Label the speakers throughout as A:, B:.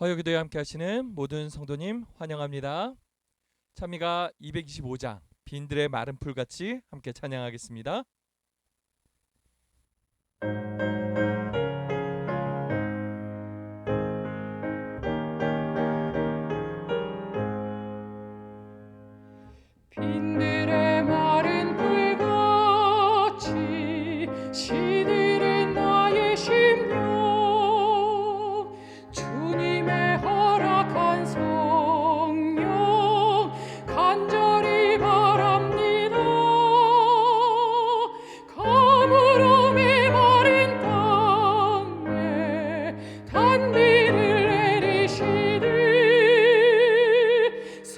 A: 화요기도에 함께 하시는 모든 성도님 환영합니다. 찬미가 225장 빈들의 마른 풀같이 함께 찬양하겠습니다.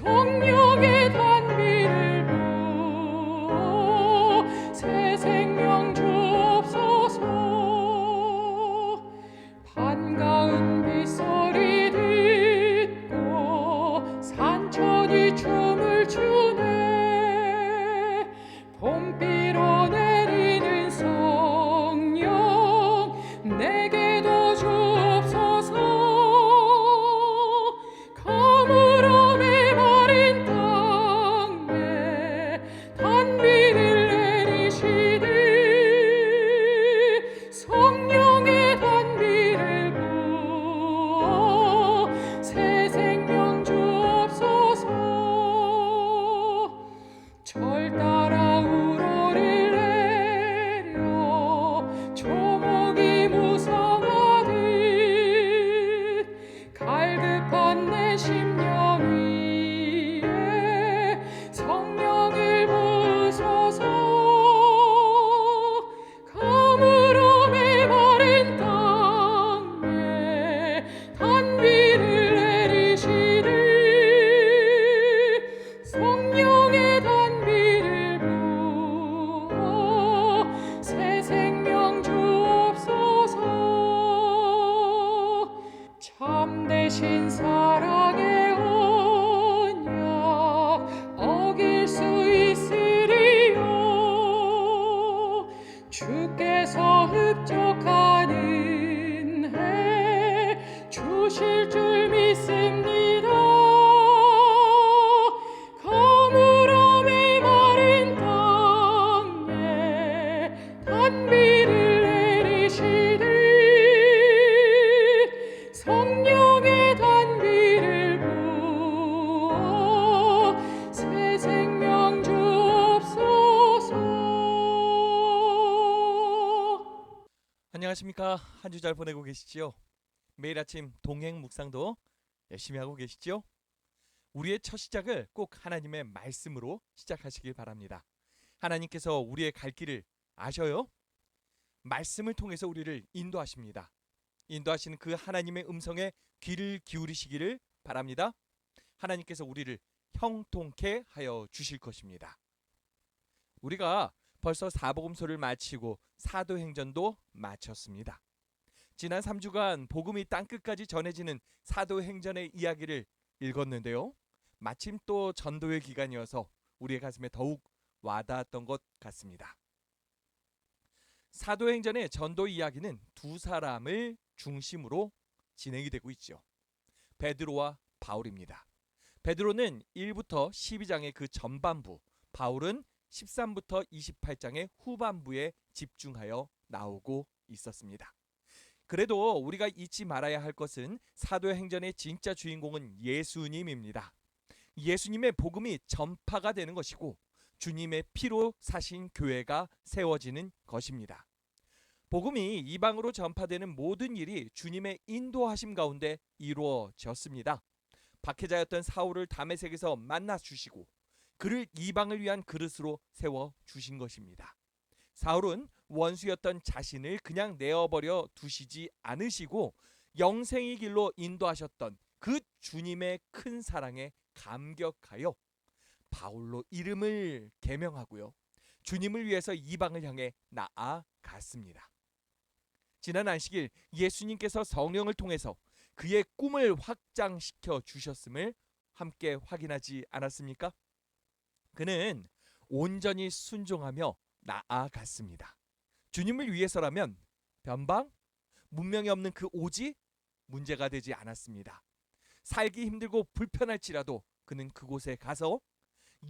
B: 성 주
A: 한 주 잘 보내고 계시지요? 매일 아침 동행 묵상도 열심히 하고 계시죠? 우리의 첫 시작을 꼭 하나님의 말씀으로 시작하시길 바랍니다. 하나님께서 우리의 갈 길을 아셔요? 말씀을 통해서 우리를 인도하십니다. 인도하시는 그 하나님의 음성에 귀를 기울이시기를 바랍니다. 하나님께서 우리를 형통케 하여 주실 것입니다. 우리가 벌써 사복음서를 마치고 사도행전도 마쳤습니다. 지난 3주간 복음이 땅끝까지 전해지는 사도행전의 이야기를 읽었는데요. 마침 또 전도의 기간이어서 우리의 가슴에 더욱 와닿았던 것 같습니다. 사도행전의 전도 이야기는 두 사람을 중심으로 진행이 되고 있죠. 베드로와 바울입니다. 베드로는 1부터 12장의 그 전반부, 바울은 13부터 28장의 후반부에 집중하여 나오고 있었습니다. 그래도 우리가 잊지 말아야 할 것은 사도행전의 진짜 주인공은 예수님입니다. 예수님의 복음이 전파가 되는 것이고 주님의 피로 사신 교회가 세워지는 것입니다. 복음이 이방으로 전파되는 모든 일이 주님의 인도하심 가운데 이루어졌습니다. 박해자였던 사울을 다메섹에서 만나 주시고 그를 이방을 위한 그릇으로 세워 주신 것입니다. 사울은 원수였던 자신을 그냥 내어버려 두시지 않으시고 영생의 길로 인도하셨던 그 주님의 큰 사랑에 감격하여 바울로 이름을 개명하고요. 주님을 위해서 이방을 향해 나아갔습니다. 지난 안식일 예수님께서 성령을 통해서 그의 꿈을 확장시켜 주셨음을 함께 확인하지 않았습니까? 그는 온전히 순종하며 나아갔습니다. 주님을 위해서라면 변방, 문명이 없는 그 오지 문제가 되지 않았습니다. 살기 힘들고 불편할지라도 그는 그곳에 가서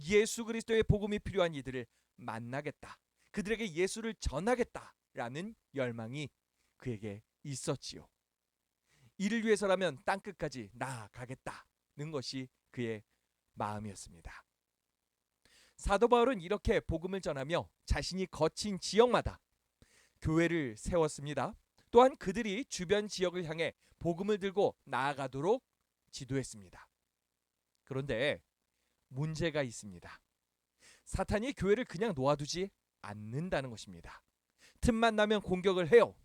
A: 예수 그리스도의 복음이 필요한 이들을 만나겠다. 그들에게 예수를 전하겠다라는 열망이 그에게 있었지요. 이를 위해서라면 땅 끝까지 나아가겠다는 것이 그의 마음이었습니다. 사도 바울은 이렇게 복음을 전하며 자신이 거친 지역마다 교회를 세웠습니다. 또한 그들이 주변 지역을 향해 복음을 들고 나아가도록 지도했습니다. 그런데 문제가 있습니다. 사탄이 교회를 그냥 놓아두지 않는다는 것입니다. 틈만 나면 공격을 해요.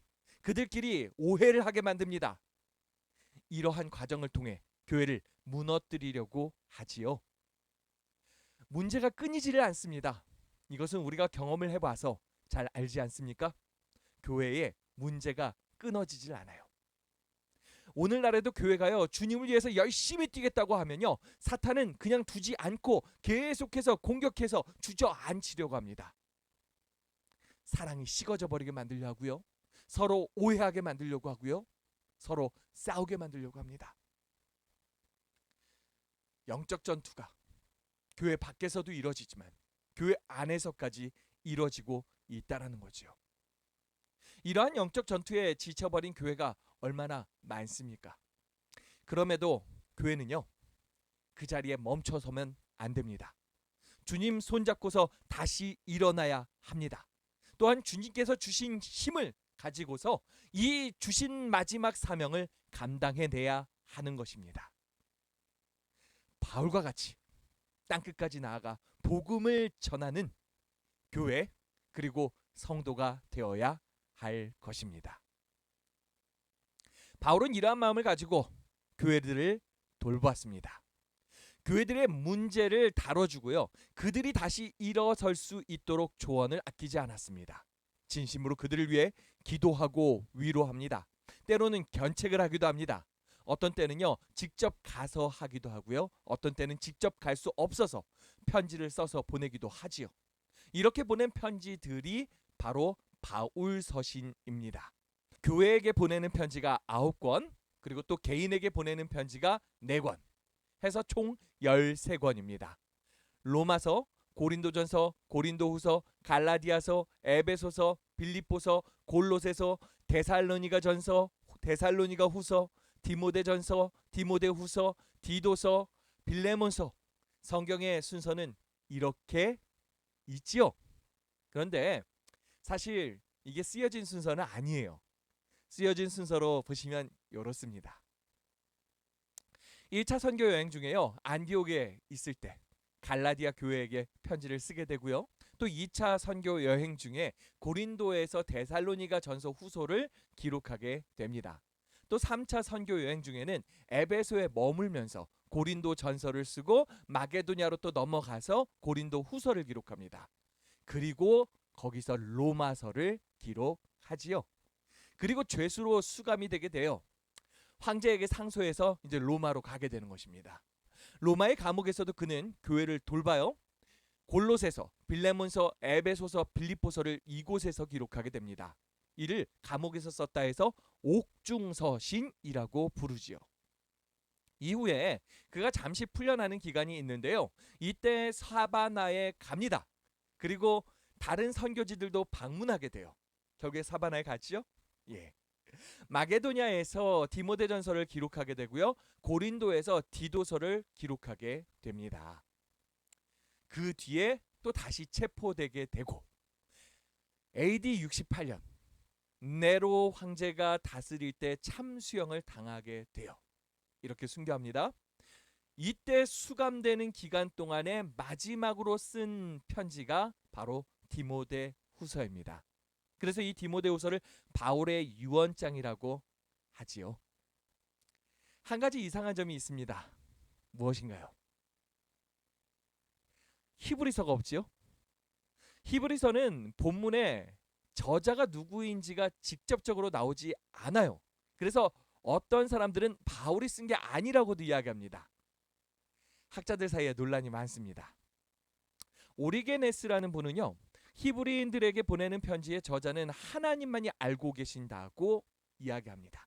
A: 그들끼리 오해를 하게 만듭니다. 이러한 과정을 통해 교회를 무너뜨리려고 하지요. 문제가 끊이지를 않습니다. 이것은 우리가 경험을 해봐서 잘 알지 않습니까? 교회에 문제가 끊어지질 않아요. 오늘날에도 교회가요 주님을 위해서 열심히 뛰겠다고 하면요 사탄은 그냥 두지 않고 계속해서 공격해서 주저앉히려고 합니다. 사랑이 식어져 버리게 만들려 하고요. 서로 오해하게 만들려고 하고요. 서로 싸우게 만들려고 합니다. 영적 전투가 교회 밖에서도 이루어지지만 교회 안에서까지 이루어지고 있다라는 거지요. 이러한 영적 전투에 지쳐버린 교회가 얼마나 많습니까? 그럼에도 교회는요 그 자리에 멈춰서면 안 됩니다. 주님 손잡고서 다시 일어나야 합니다. 또한 주님께서 주신 힘을 가지고서 이 주신 마지막 사명을 감당해내야 하는 것입니다. 바울과 같이 땅 끝까지 나아가 복음을 전하는 교회 그리고 성도가 되어야 할 것입니다. 바울은 이러한 마음을 가지고 교회들을 돌보았습니다. 교회들의 문제를 다뤄주고요. 그들이 다시 일어설 수 있도록 조언을 아끼지 않았습니다. 진심으로 그들을 위해 기도하고 위로합니다. 때로는 견책을 하기도 합니다. 어떤 때는요 직접 가서 하기도 하고요. 어떤 때는 직접 갈 수 없어서 편지를 써서 보내기도 하지요. 이렇게 보낸 편지들이 바로 바울 서신입니다. 교회에게 보내는 편지가 아홉 권, 그리고 또 개인에게 보내는 편지가 네 권, 해서 총 13권입니다. 로마서, 고린도전서, 고린도후서, 갈라디아서, 에베소서, 빌립보서, 골로새서, 데살로니가전서, 데살로니가후서, 디모데전서, 디모데후서, 디도서, 빌레몬서 성경의 순서는 이렇게 있지요. 그런데 사실 이게 쓰여진 순서는 아니에요. 쓰여진 순서로 보시면 이렇습니다. 1차 선교 여행 중에요. 안디옥에 있을 때 갈라디아 교회에게 편지를 쓰게 되고요. 또 2차 선교 여행 중에 고린도에서 데살로니가 전서 후소를 기록하게 됩니다. 또 3차 선교 여행 중에는 에베소에 머물면서 고린도 전서를 쓰고 마게도냐로 또 넘어가서 고린도 후서를 기록합니다. 그리고 거기서 로마서를 기록하지요. 그리고 죄수로 수감이 되게 돼요. 황제에게 상소해서 이제 로마로 가게 되는 것입니다. 로마의 감옥에서도 그는 교회를 돌봐요. 골로새서, 빌레몬서, 에베소서, 빌립보서를 이곳에서 기록하게 됩니다. 이를 감옥에서 썼다 해서 옥중서신이라고 부르지요. 이후에 그가 잠시 풀려나는 기간이 있는데요. 이때 사바나에 갑니다. 그리고 다른 선교지들도 방문하게 돼요. 결국에 사바나에 갔지요? 예. 마게도냐에서 디모데전서를 기록하게 되고요. 고린도에서 디도서를 기록하게 됩니다. 그 뒤에 또 다시 체포되게 되고 AD 68년 네로 황제가 다스릴 때 참수형을 당하게 돼요. 이렇게 순교합니다. 이때 수감되는 기간 동안에 마지막으로 쓴 편지가 바로 디모데 후서입니다. 그래서 이 디모데 후서를 바울의 유언장이라고 하지요. 한 가지 이상한 점이 있습니다. 무엇인가요? 히브리서가 없지요. 히브리서는 본문에 저자가 누구인지가 직접적으로 나오지 않아요. 그래서 어떤 사람들은 바울이 쓴 게 아니라고도 이야기합니다. 학자들 사이에 논란이 많습니다. 오리게네스라는 분은요. 히브리인들에게 보내는 편지의 저자는 하나님만이 알고 계신다고 이야기합니다.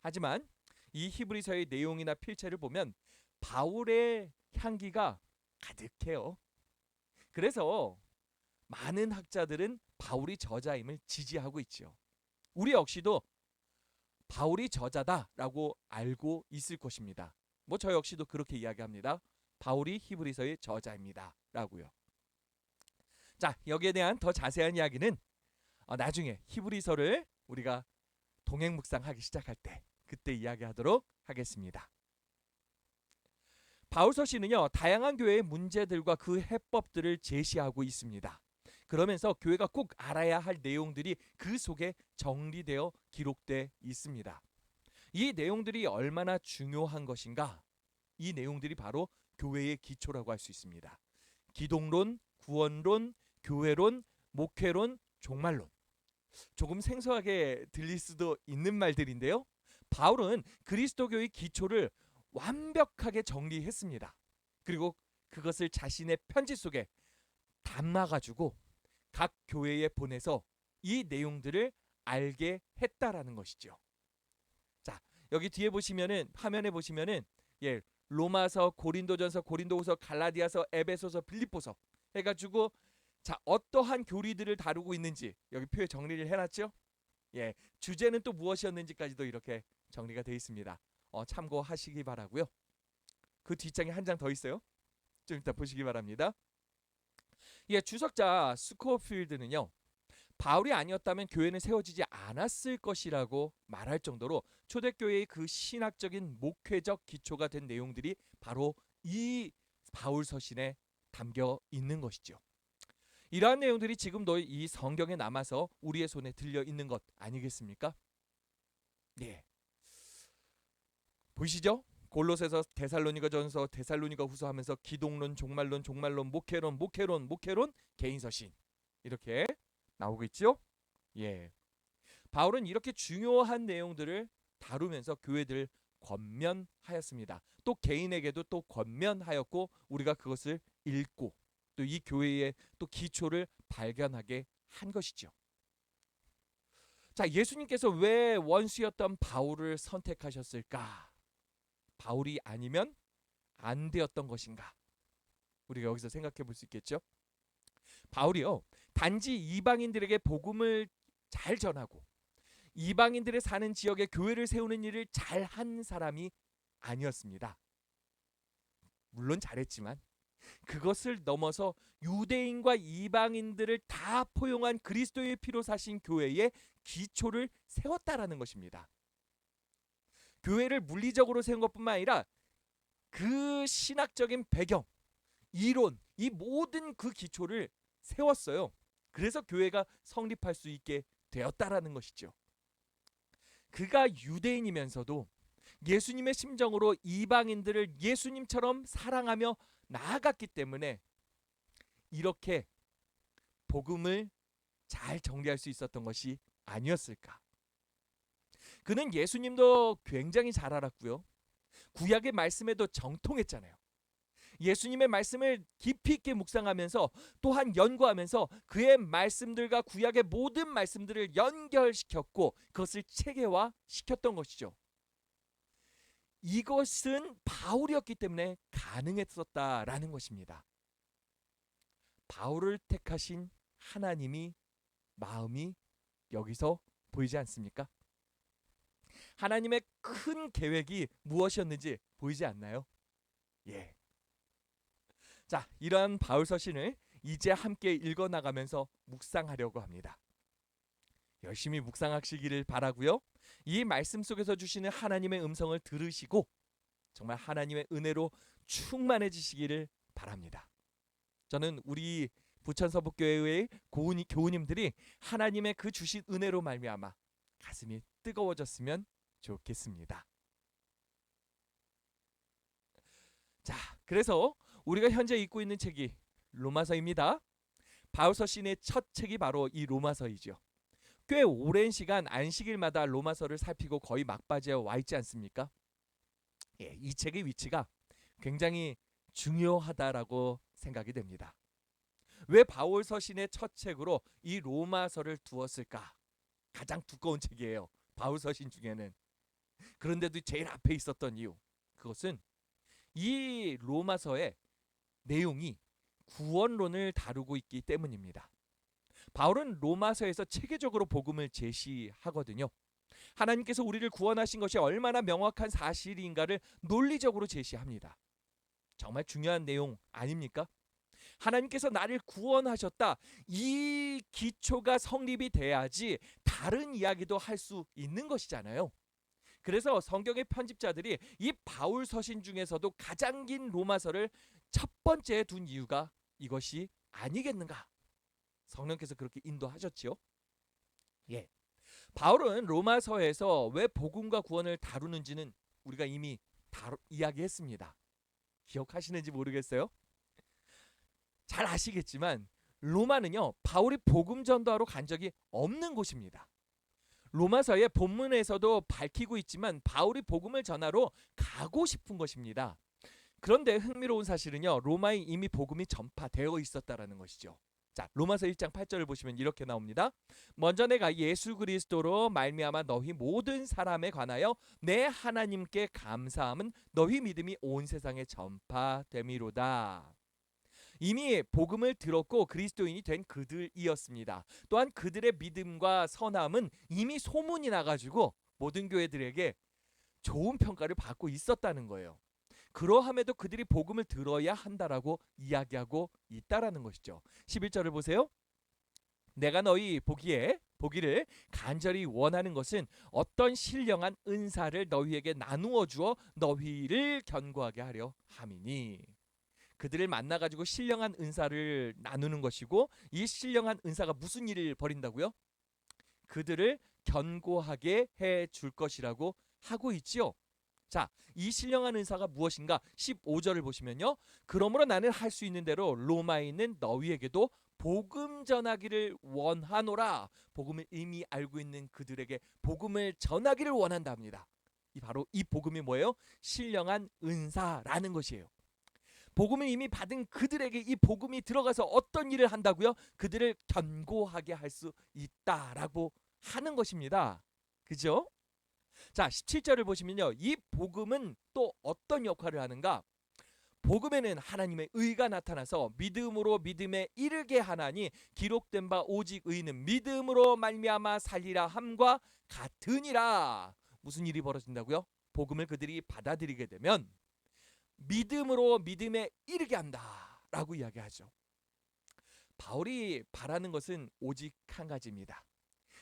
A: 하지만 이 히브리서의 내용이나 필체를 보면 바울의 향기가 가득해요. 그래서 많은 학자들은 바울이 저자임을 지지하고 있지요. 우리 역시도 바울이 저자다라고 알고 있을 것입니다. 뭐 저 역시도 그렇게 이야기합니다. 바울이 히브리서의 저자입니다라고요. 자, 여기에 대한 더 자세한 이야기는 어, 나중에 히브리서를 우리가 동행 묵상하기 시작할 때 그때 이야기하도록 하겠습니다. 바울서 씨는요 다양한 교회의 문제들과 그 해법들을 제시하고 있습니다. 그러면서 교회가 꼭 알아야 할 내용들이 그 속에 정리되어 기록돼 있습니다. 이 내용들이 얼마나 중요한 것인가? 이 내용들이 바로 교회의 기초라고 할 수 있습니다. 기독론, 구원론, 교회론, 목회론, 종말론. 조금 생소하게 들릴 수도 있는 말들인데요. 바울은 그리스도교의 기초를 완벽하게 정리했습니다. 그리고 그것을 자신의 편지 속에 담아 가지고 각 교회에 보내서 이 내용들을 알게 했다라는 것이죠. 자, 여기 뒤에 보시면은 화면에 보시면은 예, 로마서, 고린도전서, 고린도후서, 갈라디아서, 에베소서, 빌립보서 해 가지고 자, 어떠한 교리들을 다루고 있는지 여기 표에 정리를 해 놨죠? 예. 주제는 또 무엇이었는지까지도 이렇게 정리가 되어 있습니다. 어, 참고하시기 바라고요. 그 뒷장에 한 장 더 있어요. 좀 이따 보시기 바랍니다. 예, 주석자 스코필드는요. 바울이 아니었다면 교회는 세워지지 않았을 것이라고 말할 정도로 초대교회의 그 신학적인 목회적 기초가 된 내용들이 바로 이 바울 서신에 담겨 있는 것이죠. 이러한 내용들이 지금도 이 성경에 남아서 우리의 손에 들려 있는 것 아니겠습니까? 네. 보이시죠? 골로새서 데살로니가 전서 데살로니가 후서 하면서 기독론, 종말론, 종말론, 목회론, 목회론, 목회론, 개인서신 이렇게 나오고 있죠? 예. 바울은 이렇게 중요한 내용들을 다루면서 교회들 권면하였습니다. 또 개인에게도 또 권면하였고 우리가 그것을 읽고 또 이 교회의 또 기초를 발견하게 한 것이죠. 자, 예수님께서 왜 원수였던 바울을 선택하셨을까? 바울이 아니면 안 되었던 것인가? 우리가 여기서 생각해 볼 수 있겠죠? 바울이요. 단지 이방인들에게 복음을 잘 전하고 이방인들의 사는 지역에 교회를 세우는 일을 잘 한 사람이 아니었습니다. 물론 잘했지만 그것을 넘어서 유대인과 이방인들을 다 포용한 그리스도의 피로 사신 교회의 기초를 세웠다라는 것입니다. 교회를 물리적으로 세운 것뿐만 아니라 그 신학적인 배경, 이론, 이 모든 그 기초를 세웠어요. 그래서 교회가 성립할 수 있게 되었다라는 것이죠. 그가 유대인이면서도 예수님의 심정으로 이방인들을 예수님처럼 사랑하며 나아갔기 때문에 이렇게 복음을 잘 정리할 수 있었던 것이 아니었을까? 그는 예수님도 굉장히 잘 알았고요. 구약의 말씀에도 정통했잖아요. 예수님의 말씀을 깊이 있게 묵상하면서 또한 연구하면서 그의 말씀들과 구약의 모든 말씀들을 연결시켰고 그것을 체계화 시켰던 것이죠. 이것은 바울이었기 때문에 가능했었다라는 것입니다. 바울을 택하신 하나님이 마음이 여기서 보이지 않습니까? 하나님의 큰 계획이 무엇이었는지 보이지 않나요? 예. 자, 이러한 바울 서신을 이제 함께 읽어 나가면서 묵상하려고 합니다. 열심히 묵상하시기를 바라고요. 이 말씀 속에서 주시는 하나님의 음성을 들으시고 정말 하나님의 은혜로 충만해지시기를 바랍니다. 저는 우리 부천서북교회의 고은, 교우님들이 하나님의 그 주신 은혜로 말미암아 가슴이 뜨거워졌으면 좋겠습니다. 자, 그래서 우리가 현재 읽고 있는 책이 로마서입니다. 바울서 신의 첫 책이 바로 이 로마서이죠. 꽤 오랜 시간 안식일마다 로마서를 살피고 거의 막바지에 와 있지 않습니까? 예, 이 책의 위치가 굉장히 중요하다라고 생각이 됩니다. 왜 바울 서신의 첫 책으로 이 로마서를 두었을까? 가장 두꺼운 책이에요. 바울 서신 중에는 그런데도 제일 앞에 있었던 이유 그것은 이 로마서의 내용이 구원론을 다루고 있기 때문입니다. 바울은 로마서에서 체계적으로 복음을 제시하거든요. 하나님께서 우리를 구원하신 것이 얼마나 명확한 사실인가를 논리적으로 제시합니다. 정말 중요한 내용 아닙니까? 하나님께서 나를 구원하셨다. 이 기초가 성립이 돼야지 다른 이야기도 할 수 있는 것이잖아요. 그래서 성경의 편집자들이 이 바울 서신 중에서도 가장 긴 로마서를 첫 번째에 둔 이유가 이것이 아니겠는가? 성령께서 그렇게 인도하셨지요. 예. 바울은 로마서에서 왜 복음과 구원을 다루는지는 우리가 이미 다루, 이야기했습니다. 기억하시는지 모르겠어요. 잘 아시겠지만 로마는요 바울이 복음 전도하러 간 적이 없는 곳입니다. 로마서의 본문에서도 밝히고 있지만 바울이 복음을 전하러 가고 싶은 것입니다. 그런데 흥미로운 사실은요 로마에 이미 복음이 전파되어 있었다라는 것이죠. 자 로마서 1장 8절을 보시면 이렇게 나옵니다. 먼저 내가 예수 그리스도로 말미암아 너희 모든 사람에 관하여 내 하나님께 감사함은 너희 믿음이 온 세상에 전파됨이로다. 이미 복음을 들었고 그리스도인이 된 그들이었습니다. 또한 그들의 믿음과 선함은 이미 소문이 나가지고 모든 교회들에게 좋은 평가를 받고 있었다는 거예요. 그러함에도 그들이 복음을 들어야 한다라고 이야기하고 있다라는 것이죠. 11절을 보세요. 내가 너희 보기에 보기를 간절히 원하는 것은 어떤 신령한 은사를 너희에게 나누어 주어 너희를 견고하게 하려 함이니 그들을 만나 가지고 신령한 은사를 나누는 것이고 이 신령한 은사가 무슨 일을 벌인다고요? 그들을 견고하게 해 줄 것이라고 하고 있지요. 자, 이 신령한 은사가 무엇인가? 15절을 보시면요. 그러므로 나는 할 수 있는 대로 로마에 있는 너희에게도 복음 전하기를 원하노라. 복음을 이미 알고 있는 그들에게 복음을 전하기를 원한답니다. 이 바로 이 복음이 뭐예요? 신령한 은사라는 것이에요. 복음을 이미 받은 그들에게 이 복음이 들어가서 어떤 일을 한다고요? 그들을 견고하게 할 수 있다라고 하는 것입니다. 그죠? 자, 17절을 보시면요. 이 복음은 또 어떤 역할을 하는가? 복음에는 하나님의 의가 나타나서 믿음으로 믿음에 이르게 하나니 기록된 바 오직 의는 믿음으로 말미암아 살리라 함과 같으니라. 무슨 일이 벌어진다고요? 복음을 그들이 받아들이게 되면 믿음으로 믿음에 이르게 한다라고 이야기하죠. 바울이 바라는 것은 오직 한 가지입니다.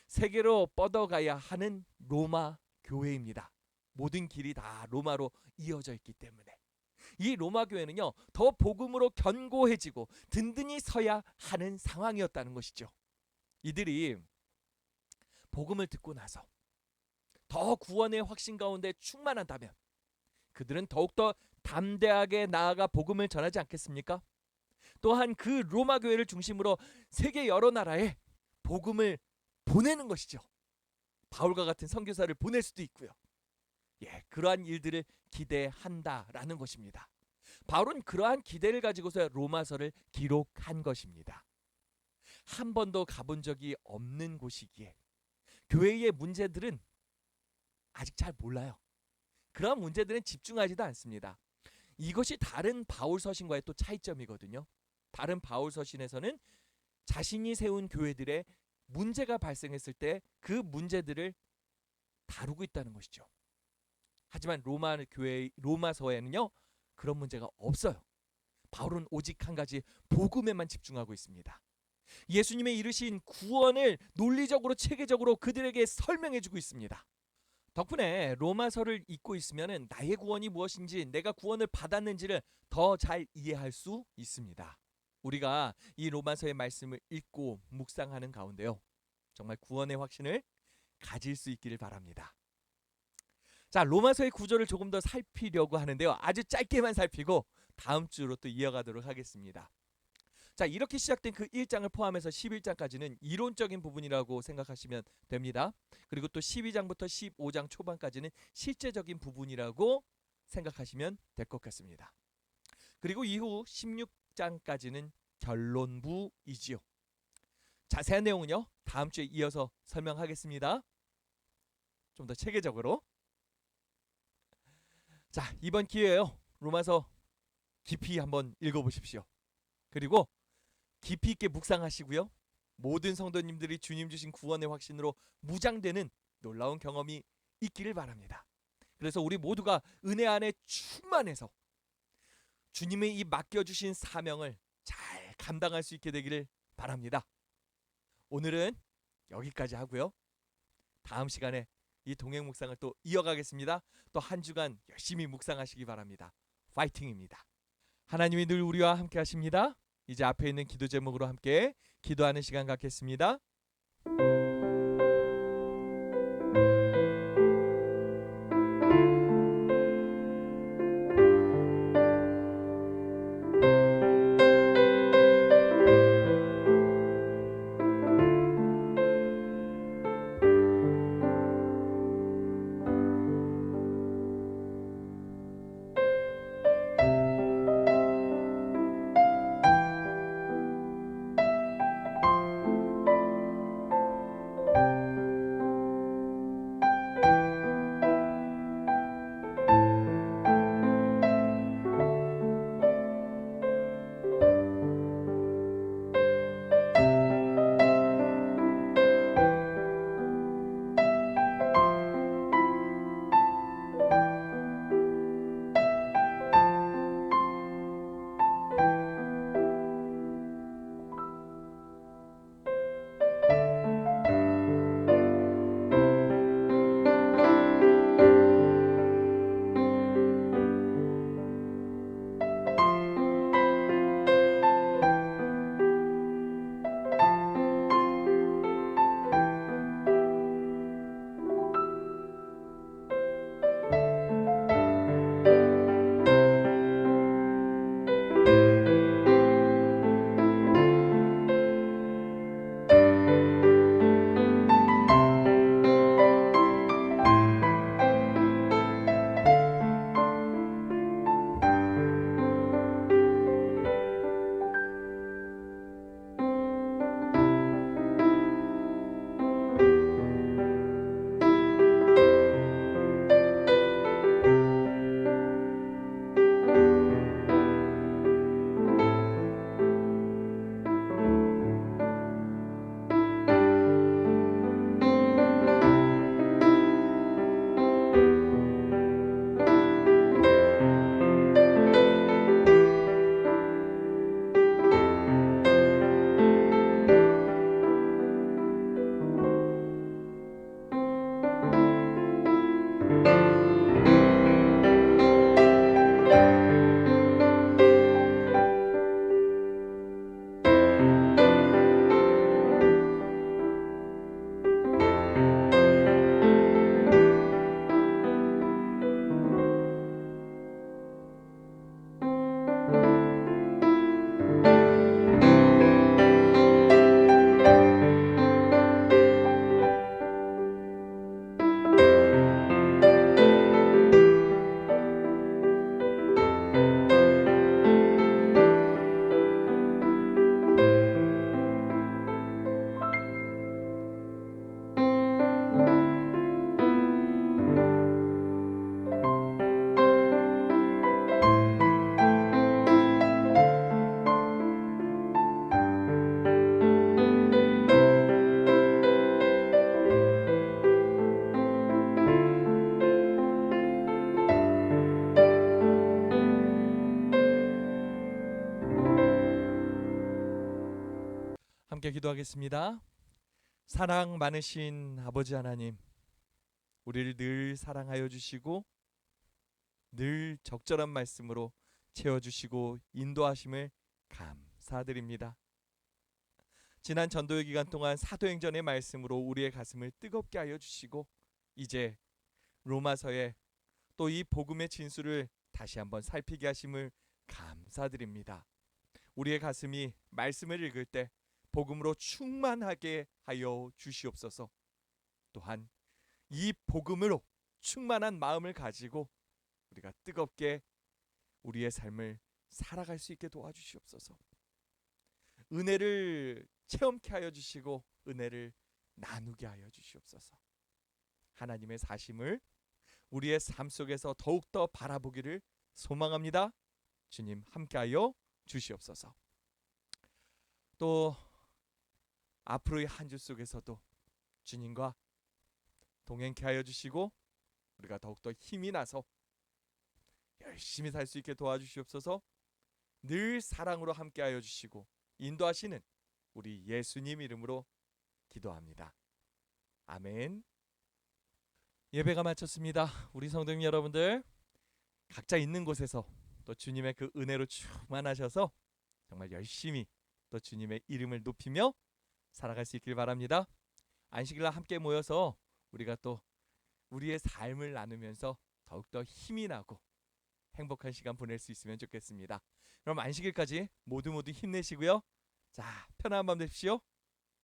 A: 세계로 뻗어가야 하는 로마 교회입니다. 모든 길이 다 로마로 이어져 있기 때문에 이 로마 교회는요 더 복음으로 견고해지고 든든히 서야 하는 상황이었다는 것이죠. 이들이 복음을 듣고 나서 더 구원의 확신 가운데 충만한다면 그들은 더욱더 담대하게 나아가 복음을 전하지 않겠습니까? 또한 그 로마 교회를 중심으로 세계 여러 나라에 복음을 보내는 것이죠. 바울과 같은 선교사를 보낼 수도 있고요. 예, 그러한 일들을 기대한다라는 것입니다. 바울은 그러한 기대를 가지고서 로마서를 기록한 것입니다. 한 번도 가본 적이 없는 곳이기에 교회의 문제들은 아직 잘 몰라요. 그러한 문제들은 집중하지도 않습니다. 이것이 다른 바울 서신과의 또 차이점이거든요. 다른 바울 서신에서는 자신이 세운 교회들의 문제가 발생했을 때 그 문제들을 다루고 있다는 것이죠. 하지만 로마 교회 로마서에는요 그런 문제가 없어요. 바울은 오직 한 가지 복음에만 집중하고 있습니다. 예수님의 이르신 구원을 논리적으로 체계적으로 그들에게 설명해 주고 있습니다. 덕분에 로마서를 읽고 있으면 나의 구원이 무엇인지 내가 구원을 받았는지를 더 잘 이해할 수 있습니다. 우리가 이 로마서의 말씀을 읽고 묵상하는 가운데요. 정말 구원의 확신을 가질 수 있기를 바랍니다. 자, 로마서의 구조를 조금 더 살피려고 하는데요. 아주 짧게만 살피고 다음 주로 또 이어가도록 하겠습니다. 자, 이렇게 시작된 그 1장을 포함해서 11장까지는 이론적인 부분이라고 생각하시면 됩니다. 그리고 또 12장부터 15장 초반까지는 실제적인 부분이라고 생각하시면 될 것 같습니다. 그리고 이후 16장까지는 결론부이지요. 자세한 내용은요 다음 주에 이어서 설명하겠습니다. 좀 더 체계적으로 자, 이번 기회에요. 로마서 깊이 한번 읽어 보십시오. 그리고 깊이 있게 묵상하시고요. 모든 성도님들이 주님 주신 구원의 확신으로 무장되는 놀라운 경험이 있기를 바랍니다. 그래서 우리 모두가 은혜 안에 충만해서 주님의 이 맡겨 주신 사명을 잘 감당할 수 있게 되기를 바랍니다. 오늘은 여기까지 하고요. 다음 시간에 이 동행 묵상을 또 이어가겠습니다. 또 한 주간 열심히 묵상하시기 바랍니다. 파이팅입니다. 하나님이 늘 우리와 함께 하십니다. 이제 앞에 있는 기도 제목으로 함께 기도하는 시간 갖겠습니다. 기도하겠습니다. 사랑 많으신 아버지 하나님, 우리를 늘 사랑하여 주시고 늘 적절한 말씀으로 채워 주시고 인도하심을 감사드립니다. 지난 전도의 기간 동안 사도행전의 말씀으로 우리의 가슴을 뜨겁게 하여 주시고 이제 로마서에 또 이 복음의 진수를 다시 한번 살피게 하심을 감사드립니다. 우리의 가슴이 말씀을 읽을 때 복음으로 충만하게 하여 주시옵소서. 또한 이 복음으로 충만한 마음을 가지고 우리가 뜨겁게 우리의 삶을 살아갈 수 있게 도와주시옵소서. 은혜를 체험케 하여 주시고 은혜를 나누게 하여 주시옵소서. 하나님의 사심을 우리의 삶 속에서 더욱더 바라보기를 소망합니다. 주님 함께하여 주시옵소서. 또 앞으로의 한 주 속에서도 주님과 동행케 하여 주시고 우리가 더욱더 힘이 나서 열심히 살 수 있게 도와주시옵소서. 늘 사랑으로 함께 하여 주시고 인도하시는 우리 예수님 이름으로 기도합니다. 아멘. 예배가 마쳤습니다. 우리 성도님 여러분들 각자 있는 곳에서 또 주님의 그 은혜로 충만하셔서 정말 열심히 또 주님의 이름을 높이며 살아갈 수 있길 바랍니다. 안식일날 함께 모여서 우리가 또 우리의 삶을 나누면서 더욱더 힘이 나고 행복한 시간 보낼 수 있으면 좋겠습니다. 그럼 안식일까지 모두 모두 힘내시고요. 자, 편안한 밤 되십시오.